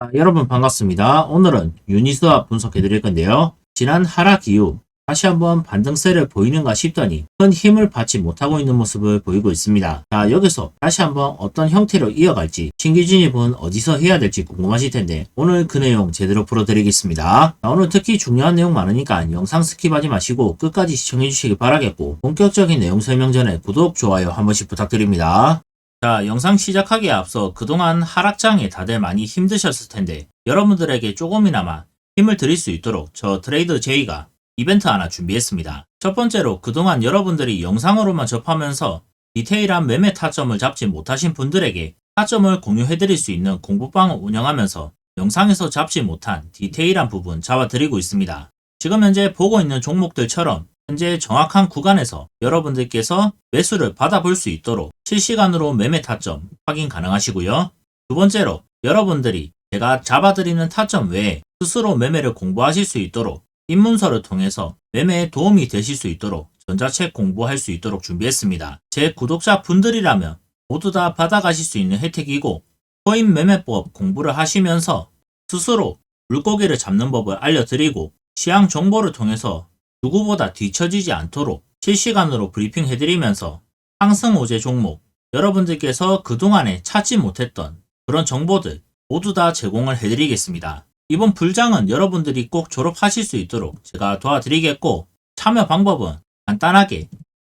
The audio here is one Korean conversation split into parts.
아, 여러분 반갑습니다. 오늘은 유니스왑 분석해 드릴 건데요. 지난 하락 이후 다시 한번 반등세를 보이는가 싶더니 큰 힘을 받지 못하고 있는 모습을 보이고 있습니다. 자, 여기서 다시 한번 어떤 형태로 이어갈지 신규 진입은 어디서 해야 될지 궁금하실 텐데 오늘 그 내용 제대로 풀어드리겠습니다. 자, 오늘 특히 중요한 내용 많으니까 영상 스킵하지 마시고 끝까지 시청해 주시기 바라겠고 본격적인 내용 설명 전에 구독, 좋아요 한 번씩 부탁드립니다. 자, 영상 시작하기에 앞서 그동안 하락장에 다들 많이 힘드셨을 텐데 여러분들에게 조금이나마 힘을 드릴 수 있도록 저 트레이더 제이가 이벤트 하나 준비했습니다. 첫 번째로 그동안 여러분들이 영상으로만 접하면서 디테일한 매매 타점을 잡지 못하신 분들에게 타점을 공유해드릴 수 있는 공부방을 운영하면서 영상에서 잡지 못한 디테일한 부분 잡아드리고 있습니다. 지금 현재 보고 있는 종목들처럼 현재 정확한 구간에서 여러분들께서 매수를 받아볼 수 있도록 실시간으로 매매 타점 확인 가능하시고요. 두 번째로 여러분들이 제가 잡아드리는 타점 외에 스스로 매매를 공부하실 수 있도록 입문서를 통해서 매매에 도움이 되실 수 있도록 전자책 공부할 수 있도록 준비했습니다. 제 구독자 분들이라면 모두 다 받아가실 수 있는 혜택이고 코인 매매법 공부를 하시면서 스스로 물고기를 잡는 법을 알려드리고 시향 정보를 통해서 누구보다 뒤처지지 않도록 실시간으로 브리핑 해드리면서 상승 호재 종목 여러분들께서 그동안에 찾지 못했던 그런 정보들 모두 다 제공을 해드리겠습니다. 이번 불장은 여러분들이 꼭 졸업하실 수 있도록 제가 도와드리겠고 참여 방법은 간단하게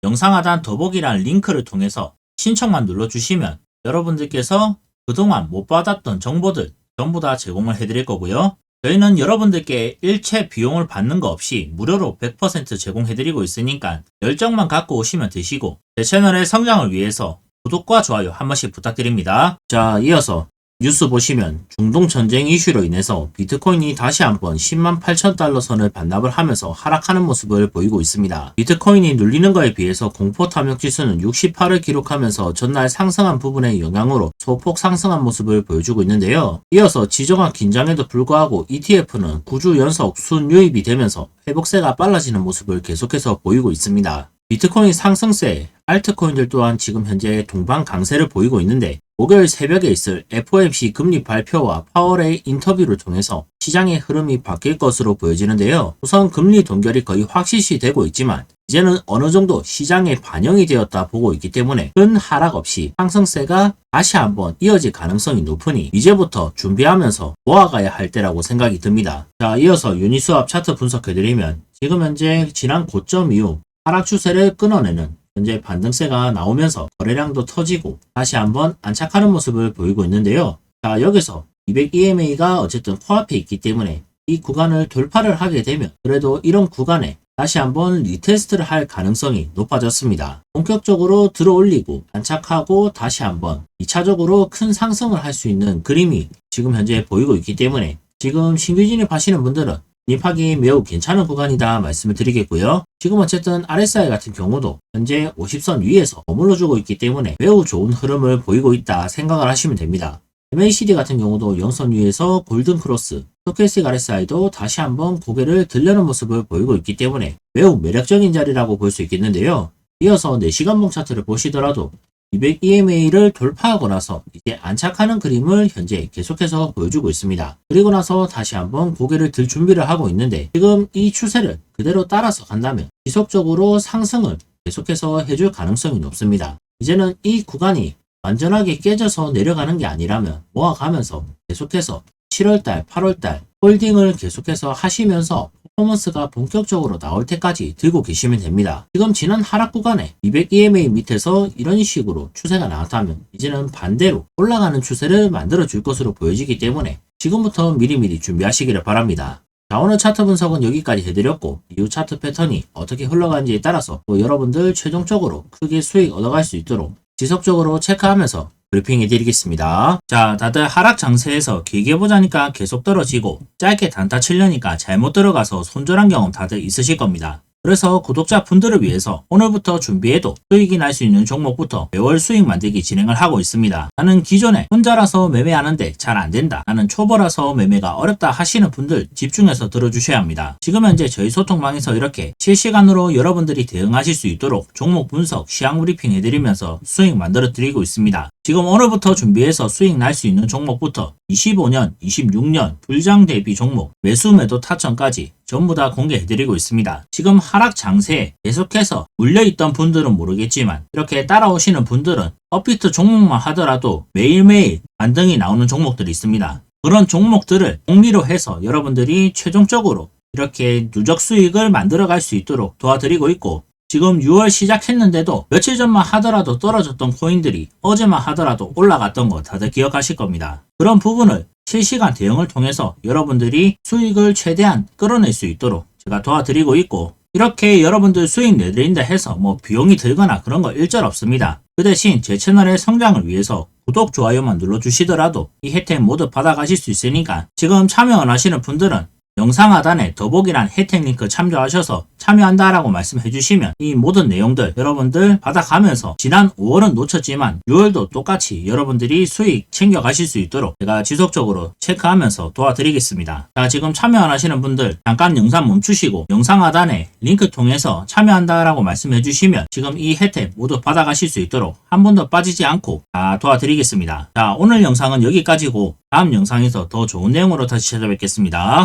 영상 하단 더보기란 링크를 통해서 신청만 눌러주시면 여러분들께서 그동안 못 받았던 정보들 전부 다 제공을 해드릴 거고요. 저희는 여러분들께 일체 비용을 받는 거 없이 무료로 100% 제공해드리고 있으니까 열정만 갖고 오시면 되시고 제 채널의 성장을 위해서 구독과 좋아요 한 번씩 부탁드립니다. 자, 이어서 뉴스 보시면 중동 전쟁 이슈로 인해서 비트코인이 다시 한번 10만 8천 달러 선을 반납을 하면서 하락하는 모습을 보이고 있습니다. 비트코인이 눌리는 것에 비해서 공포 탐욕 지수는 68을 기록하면서 전날 상승한 부분의 영향으로 소폭 상승한 모습을 보여주고 있는데요. 이어서 지정학 긴장에도 불구하고 ETF는 9주 연속 순유입이 되면서 회복세가 빨라지는 모습을 계속해서 보이고 있습니다. 비트코인 상승세, 알트코인들 또한 지금 현재 동방 강세를 보이고 있는데 목요일 새벽에 있을 FOMC 금리 발표와 파월의 인터뷰를 통해서 시장의 흐름이 바뀔 것으로 보여지는데요. 우선 금리 동결이 거의 확실시 되고 있지만 이제는 어느 정도 시장에 반영이 되었다 보고 있기 때문에 큰 하락 없이 상승세가 다시 한번 이어질 가능성이 높으니 이제부터 준비하면서 모아가야 할 때라고 생각이 듭니다. 자, 이어서 유니스왑 차트 분석해드리면 지금 현재 지난 고점 이후 하락 추세를 끊어내는 현재 반등세가 나오면서 거래량도 터지고 다시 한번 안착하는 모습을 보이고 있는데요. 자, 여기서 200EMA가 어쨌든 코앞에 있기 때문에 이 구간을 돌파를 하게 되면 그래도 이런 구간에 다시 한번 리테스트를 할 가능성이 높아졌습니다. 본격적으로 들어 올리고 안착하고 다시 한번 2차적으로 큰 상승을 할 수 있는 그림이 지금 현재 보이고 있기 때문에 지금 신규 진입 하시는 분들은 진입하기 매우 괜찮은 구간이다 말씀을 드리겠고요. 지금 어쨌든 RSI 같은 경우도 현재 50선 위에서 머물러주고 있기 때문에 매우 좋은 흐름을 보이고 있다 생각을 하시면 됩니다. MACD 같은 경우도 영선 위에서 골든 크로스, 스토캐스틱 RSI도 다시 한번 고개를 들려는 모습을 보이고 있기 때문에 매우 매력적인 자리라고 볼 수 있겠는데요. 이어서 4시간봉 차트를 보시더라도 200EMA를 돌파하고 나서 이제 안착하는 그림을 현재 계속해서 보여주고 있습니다. 그리고 나서 다시 한번 고개를 들 준비를 하고 있는데 지금 이 추세를 그대로 따라서 간다면 지속적으로 상승을 계속해서 해줄 가능성이 높습니다. 이제는 이 구간이 완전하게 깨져서 내려가는 게 아니라면 모아가면서 계속해서 7월달, 8월달 홀딩을 계속해서 하시면서 퍼포먼스가 본격적으로 나올 때까지 들고 계시면 됩니다. 지금 지난 하락 구간에 200EMA 밑에서 이런 식으로 추세가 나왔다면 이제는 반대로 올라가는 추세를 만들어 줄 것으로 보여지기 때문에 지금부터 미리미리 준비하시기를 바랍니다. 자, 오늘 차트 분석은 여기까지 해드렸고 이후 차트 패턴이 어떻게 흘러가는지에 따라서 또 여러분들 최종적으로 크게 수익 얻어갈 수 있도록 지속적으로 체크하면서 브리핑 해 드리겠습니다. 자, 다들 하락 장세에서 길게 보자니까 계속 떨어지고 짧게 단타 치려니까 잘못 들어가서 손절한 경험 다들 있으실 겁니다. 그래서 구독자 분들을 위해서 오늘부터 준비해도 수익이 날 수 있는 종목부터 매월 수익 만들기 진행을 하고 있습니다. 나는 기존에 혼자라서 매매하는데 잘 안 된다. 나는 초보라서 매매가 어렵다 하시는 분들 집중해서 들어주셔야 합니다. 지금 현재 저희 소통방에서 이렇게 실시간으로 여러분들이 대응하실 수 있도록 종목 분석, 시황 브리핑 해드리면서 수익 만들어 드리고 있습니다. 지금 오늘부터 준비해서 수익 날 수 있는 종목부터 25년, 26년 불장 대비 종목, 매수 매도 타점까지 전부 다 공개해드리고 있습니다. 지금 하락 장세에 계속해서 물려있던 분들은 모르겠지만 이렇게 따라오시는 분들은 업비트 종목만 하더라도 매일매일 반등이 나오는 종목들이 있습니다. 그런 종목들을 공리로 해서 여러분들이 최종적으로 이렇게 누적 수익을 만들어 갈 수 있도록 도와드리고 있고 지금 6월 시작했는데도 며칠 전만 하더라도 떨어졌던 코인들이 어제만 하더라도 올라갔던 거 다들 기억하실 겁니다. 그런 부분을 실시간 대응을 통해서 여러분들이 수익을 최대한 끌어낼 수 있도록 제가 도와드리고 있고 이렇게 여러분들 수익 내드린다 해서 뭐 비용이 들거나 그런 거 일절 없습니다. 그 대신 제 채널의 성장을 위해서 구독, 좋아요만 눌러주시더라도 이 혜택 모두 받아가실 수 있으니까 지금 참여 안 하시는 분들은 영상 하단에 더보기란 혜택 링크 참조하셔서 참여한다라고 말씀해 주시면 이 모든 내용들 여러분들 받아가면서 지난 5월은 놓쳤지만 6월도 똑같이 여러분들이 수익 챙겨 가실 수 있도록 제가 지속적으로 체크하면서 도와드리겠습니다. 자, 지금 참여 안 하시는 분들 잠깐 영상 멈추시고 영상 하단에 링크 통해서 참여한다라고 말씀해 주시면 지금 이 혜택 모두 받아가실 수 있도록 한 번도 빠지지 않고 다 도와드리겠습니다. 자, 오늘 영상은 여기까지고 다음 영상에서 더 좋은 내용으로 다시 찾아뵙겠습니다.